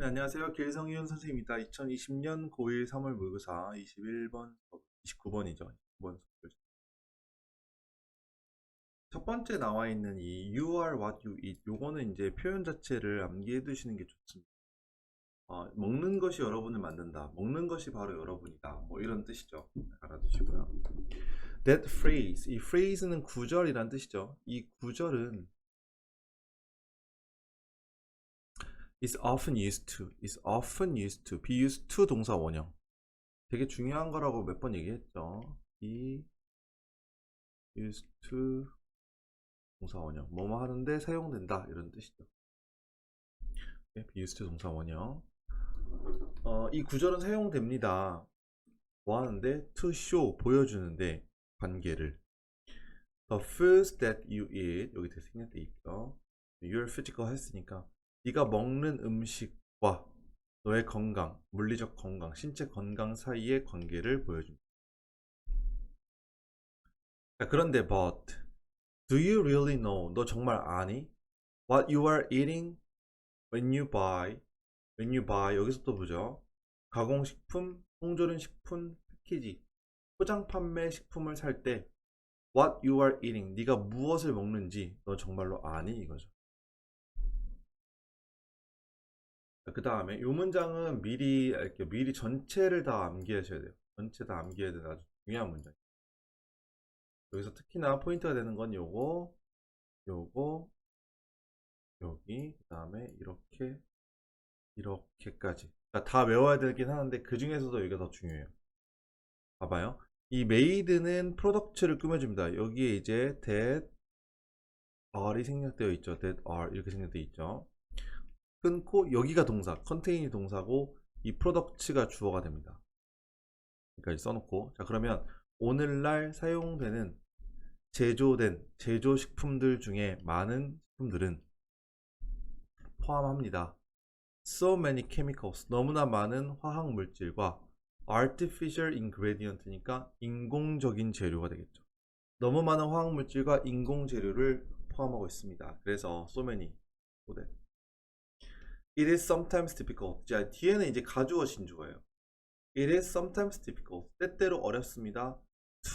네, 안녕하세요. 길성윤 선생님입니다. 2020년 고1 3월 모의고사 21번, 29번이죠. 29번 첫 번째 나와 있는 이 you are what you eat 요거는 이제 표현 자체를 암기해 두시는 게 좋습니다. 어, 먹는 것이 여러분을 만든다. 먹는 것이 바로 여러분이다. 뭐 이런 뜻이죠. 알아두시고요. That phrase, 이 phrase는 구절이란 뜻이죠. 이 구절은 is often used to, is often used to, be used to 동사 원형. 되게 중요한 거라고 몇 번 얘기했죠. be used to 동사 원형. 뭐뭐 하는데 사용된다 이런 뜻이죠. 네, be used to 동사 원형. 어, 이 구절은 사용됩니다. 뭐 하는데 to show 보여주는데 관계를 the foods that you eat 여기 대생략돼 있죠. your physical 했으니까 네가 먹는 음식과 너의 건강, 물리적 건강, 신체 건강 사이의 관계를 보여줍니다. 자, 그런데 but do you really know? 너 정말 아니? What you are eating when you buy? when you buy 여기서 또 보죠. 가공식품, 통조림 식품, 패키지, 포장 판매 식품을 살 때 what you are eating 네가 무엇을 먹는지 너 정말로 아니 이거죠. 그 다음에 이 문장은 미리 이렇게 미리 전체를 다 암기하셔야 돼요. 전체 다 암기해야 되는 아주 중요한 문장. 여기서 특히나 포인트가 되는 건 요거, 요거, 여기, 그 다음에 이렇게, 이렇게까지. 그러니까 다 외워야 되긴 하는데 그 중에서도 여기가 더 중요해요. 봐봐요. 이 메이드는 프로덕트를 꾸며줍니다. 여기에 이제 that are이 생략되어 있죠. that are 이렇게 생략되어 있죠. 끊고 여기가 동사, 컨테인이 동사고 이 프로덕트가 주어가 됩니다. 여기까지 써놓고 자 그러면 오늘날 사용되는 제조된 제조식품들 중에 많은 식품들은 포함합니다. So many chemicals 너무나 많은 화학 물질과 artificial ingredient니까 인공적인 재료가 되겠죠. 너무 많은 화학 물질과 인공 재료를 포함하고 있습니다. 그래서 so many, that. It is sometimes difficult. 자, 뒤에는 이제 가주어 신주어예요. It is sometimes difficult. 때때로 어렵습니다.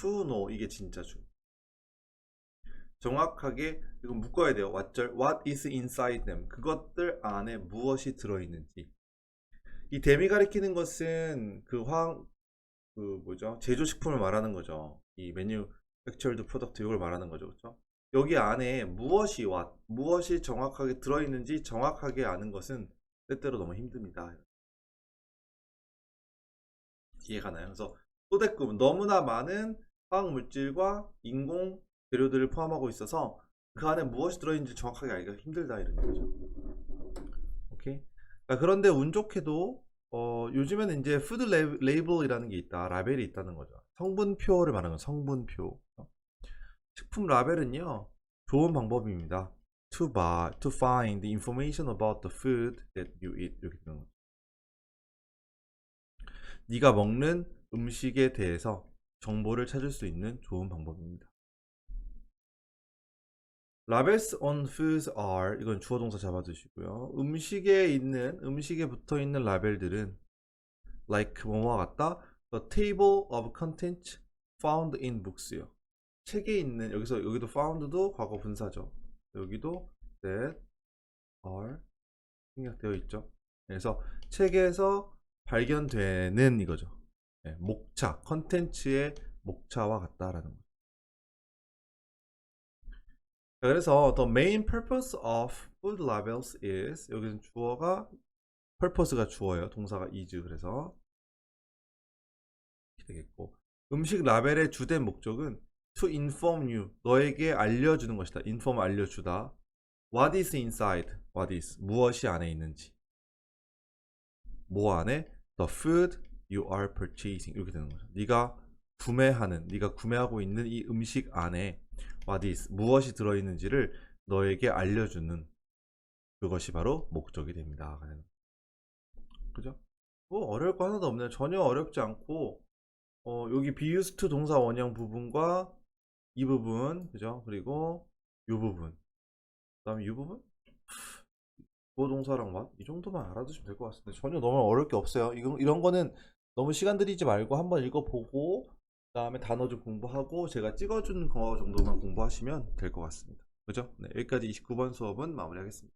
To know. 이게 진짜 주. 정확하게 이건 묶어야 돼요. 왓절 What is inside them? 그것들 안에 무엇이 들어있는지. 이 댐이 가리키는 것은 그 화학 그 뭐죠? 제조식품을 말하는 거죠. 이 메뉴 팩처드 프로덕트 이걸 말하는 거죠. 그렇죠? 여기 안에 무엇이 what, 무엇이 정확하게 들어있는지 정확하게 아는 것은 때때로 너무 힘듭니다. 이해가 나요? 그래서 소대급 너무나 많은 화학 물질과 인공 재료들을 포함하고 있어서 그 안에 무엇이 들어있는지 정확하게 알기가 힘들다 이런 얘기죠. 오케이. 자, 그런데 운 좋게도 어, 요즘에는 이제 푸드 레이블이라는 게 있다, 라벨이 있다는 거죠. 성분표를 말하는 거, 성분표. 식품 라벨은요 좋은 방법입니다. To buy, to find the information about the food that you eat 이렇게 되는 거죠. 네가 먹는 음식에 대해서 정보를 찾을 수 있는 좋은 방법입니다. Labels on foods are 이건 주어 동사 잡아두시고요. 음식에 있는 음식에 붙어 있는 라벨들은 like 뭐뭐와 같다. The table of contents found in books요. 책에 있는 여기서 여기도 found도 과거 분사죠. 여기도 that are 생략되어 있죠. 그래서 책에서 발견되는 이거죠. 네, 목차, 컨텐츠의 목차와 같다라는 거죠. 자, 그래서 the main purpose of food labels is 여기는 주어가 purpose가 주어예요. 동사가 is 그래서 이렇게 되겠고 음식 라벨의 주된 목적은 to inform you 너에게 알려주는 것이다. inform 알려주다. What is inside? What is 무엇이 안에 있는지. 뭐 안에? The food you are purchasing 이렇게 되는 거죠. 네가 구매하는, 네가 구매하고 있는 이 음식 안에 what is 무엇이 들어 있는지를 너에게 알려주는 그것이 바로 목적이 됩니다. 그죠? 뭐 어려울 거 하나도 없네요. 전혀 어렵지 않고 어, 여기 be used to 동사 원형 부분과 이 부분, 그죠? 그리고 이 부분. 그 다음에 이 부분? 주어 동사랑 맛이 정도만 알아두시면 될 것 같습니다. 전혀 너무 어려울 게 없어요. 이건 이런 거는 너무 시간 들이지 말고 한번 읽어보고 그 다음에 단어 좀 공부하고 제가 찍어준 거 정도만 공부하시면 될 것 같습니다. 그죠? 네, 여기까지 29번 수업은 마무리하겠습니다.